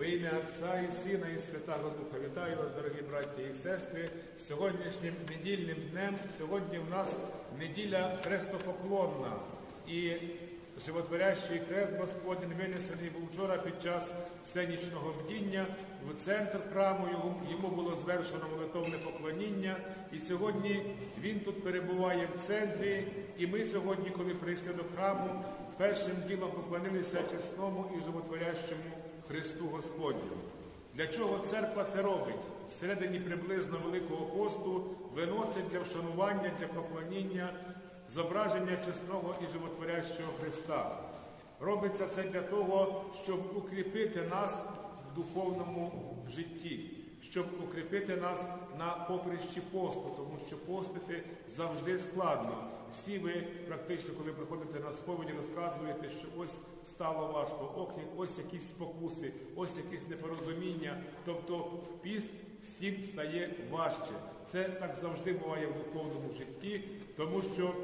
Во ім'я Отця і Сина і Святого Духа вітаю вас, дорогі браті і сестри. Сьогоднішнім недільним днем, сьогодні в нас неділя хрестопоклонна. І животворящий хрест Господень винесений був вчора під час всенічного бдіння в центр храму. Йому, було звершено молитовне поклоніння. І сьогодні він тут перебуває в центрі. І ми сьогодні, коли прийшли до храму, першим ділом поклонилися чесному і животворящому Христу Господню. Для чого церква це робить? Всередині приблизно Великого посту виносить для вшанування, для поклоніння зображення чесного і животворящого Христа. Робиться це для того, щоб укріпити нас в духовному житті, щоб укріпити нас на поприщі посту, тому що постити завжди складно. Всі ви практично, коли приходите на сповіді, розказуєте, що ось стало важко, ох, ось якісь спокуси, ось якісь непорозуміння. Тобто в піст всім стає важче. Це так завжди буває в духовному житті, тому що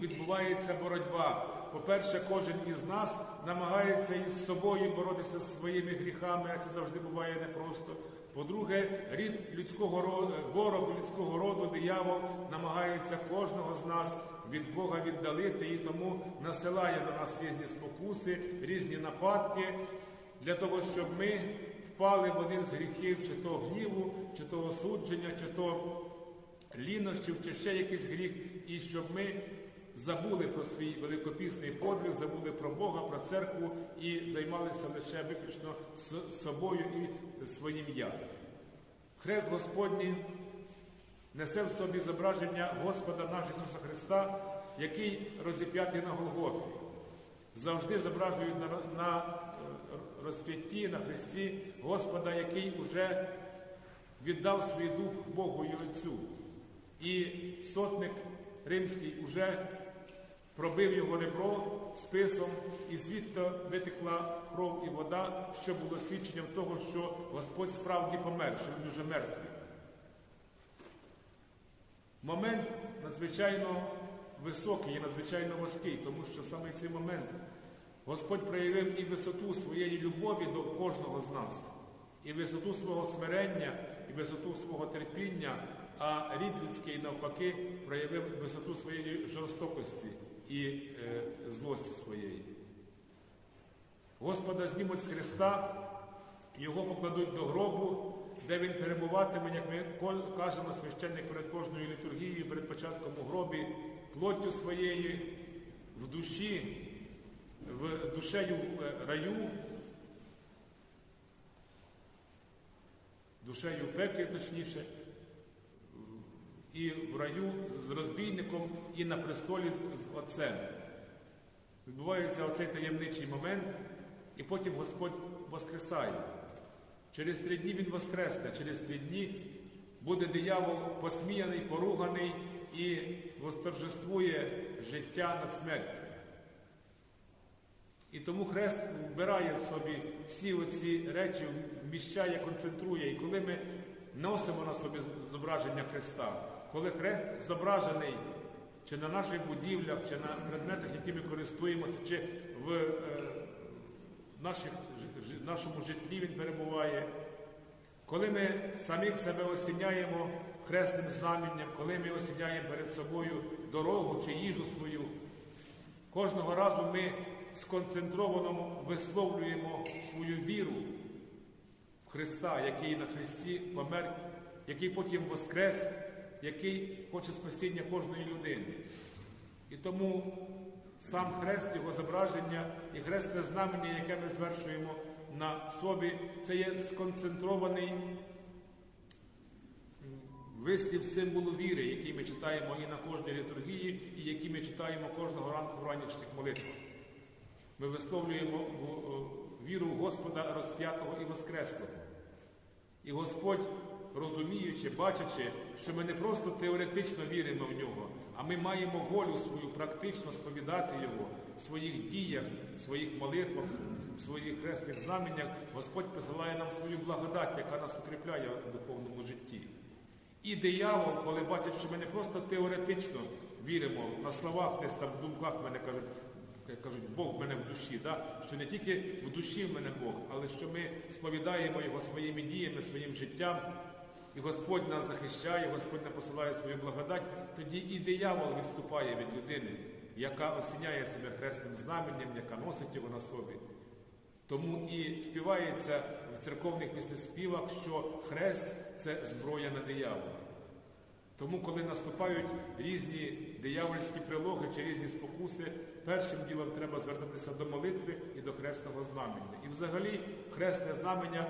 відбувається боротьба. По-перше, кожен із нас намагається із собою боротися зі своїми гріхами, а це завжди буває непросто. По-друге, рід людського роду, ворог людського роду, диявол, намагається кожного з нас від Бога віддалити і тому насилає на нас різні спокуси, різні нападки для того, щоб ми впали в один з гріхів, чи то гніву, чи то осудження, чи то лінощів, чи ще якийсь гріх, і щоб ми забули про свій великопісний подвиг, забули про Бога, про церкву і займалися лише виключно собою і своїм я. Хрест Господній несе в собі зображення Господа нашого Ісуса Христа, який розіп'ятий на Голгофі. Завжди зображують на, на е, розп'ятті, на Христі Господа, який уже віддав свій дух Богу і Отцю. І сотник римський уже пробив його ребро списом, і звідти витекла кров і вода, що було свідченням того, що Господь справді помер, що він уже мертвий. Момент надзвичайно високий і надзвичайно важкий, тому що саме в цей момент Господь проявив і висоту своєї любові до кожного з нас, і висоту свого смирення, і висоту свого терпіння, а рід людський навпаки проявив висоту своєї жорстокості і е, злості своєї. Господа знімуть з Христа, його покладуть до гробу, де він перебуватиме, як ми кажемо, священник перед кожною літургією, перед початком у гробі, плоттю своєї, в душі, в душею в е, раю, душею в пеклі, точніше, і в раю з розбійником, і на престолі з, з Отцем. Відбувається оцей таємничий момент, і потім Господь воскресає. Через три дні Він воскресне, через три дні буде диявол посміяний, поруганий і восторжествує життя над смертю. І тому хрест вбирає в собі всі оці речі, вміщає, концентрує. І коли ми носимо на собі зображення Христа, коли хрест зображений чи на наших будівлях, чи на предметах, якими користуємося, чи в е, наших, ж- нашому житті він перебуває, коли ми самих себе осіняємо хресним знаменням, коли ми осіняємо перед собою дорогу чи їжу свою, кожного разу ми сконцентровано висловлюємо свою віру в Христа, який на Христі помер, який потім воскрес, який хоче спасіння кожної людини. І тому сам хрест, його зображення і хрестне знамення, яке ми звершуємо на собі, це є сконцентрований вислів символу віри, який ми читаємо і на кожній літургії, і який ми читаємо кожного ранку в ранішніх молитвах. Ми висловлюємо віру в Господа розп'ятого і воскреслого. І Господь, розуміючи, бачачи, що ми не просто теоретично віримо в нього, а ми маємо волю свою практично сповідати Його в своїх діях, в своїх молитвах, в своїх хресних знаменнях, Господь посилає нам свою благодать, яка нас укріпляє в духовному житті. І диявол, коли бачить, що ми не просто теоретично віримо на словах, десь там в думках мене кажуть, кажуть, Бог в мене в душі, да? що не тільки в душі в мене Бог, але що ми сповідаємо Його своїми діями, своїм життям, і Господь нас захищає, Господь нам посилає свою благодать, тоді і диявол відступає від людини, яка осіняє себе хресним знаменням, яка носить його на собі. Тому і співається в церковних піснеспівах, що хрест це зброя на диявола. Тому, коли наступають різні диявольські прилоги чи різні спокуси, першим ділом треба звертатися до молитви і до хресного знамення. І взагалі хресне знамення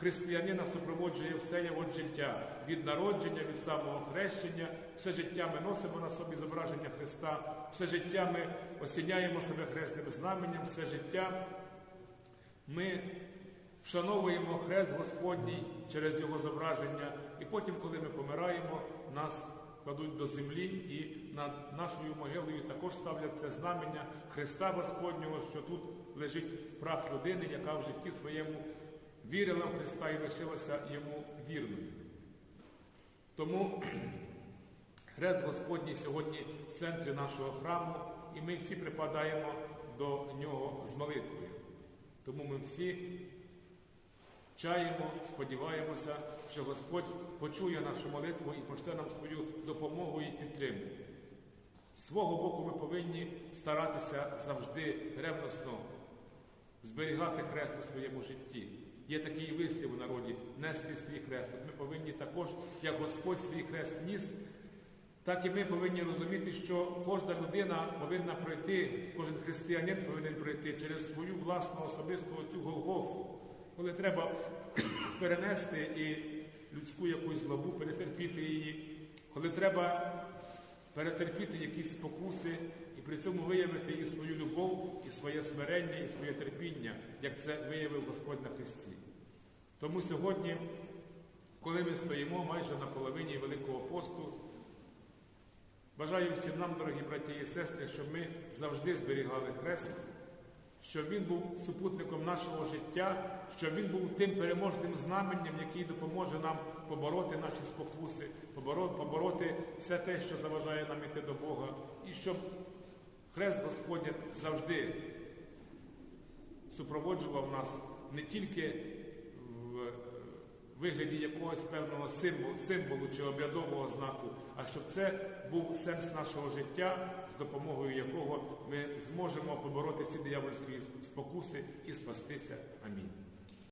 християнина супроводжує все його життя. Від народження, від самого хрещення, все життя ми носимо на собі зображення Христа, все життя ми осіняємо себе хресним знаменням, все життя ми вшановуємо хрест Господній через його зображення, і потім, коли ми помираємо, нас кладуть до землі і над нашою могилою також ставлять це знамення Христа Господнього, що тут лежить прах людини, яка в житті своєму вірила в Христа і лишилася йому вірною. Тому хрест Господній сьогодні в центрі нашого храму, і ми всі припадаємо до нього з молитвою. Тому ми всі чаємо, сподіваємося, що Господь почує нашу молитву і пошле нам свою допомогу і підтримку. З свого боку ми повинні старатися завжди ревносно зберігати хрест у своєму житті. Є такий вислів у народі нести свій хрест. От Ми повинні також, як Господь свій хрест ніс, так і ми повинні розуміти, що кожна людина повинна пройти, кожен християнин повинен пройти через свою власну особисту цю Голгофу, коли треба перенести і людську якусь злобу, перетерпіти її, коли треба перетерпіти якісь спокуси при цьому виявити і свою любов, і своє смирення, і своє терпіння, як це виявив Господь на Христі. Тому сьогодні, коли ми стоїмо майже на половині Великого посту, Бажаю всім нам, дорогі браті і сестри, щоб ми завжди зберігали хрест, щоб він був супутником нашого життя, щоб він був тим переможним знаменням, який допоможе нам побороти наші спокуси, побороти все те, що заважає нам іти до Бога, і щоб хрест Господня завжди супроводжував нас не тільки в вигляді якогось певного символу, символу чи обрядового знаку, а щоб це був сенс нашого життя, з допомогою якого ми зможемо побороти всі диявольські спокуси і спастися. Амінь.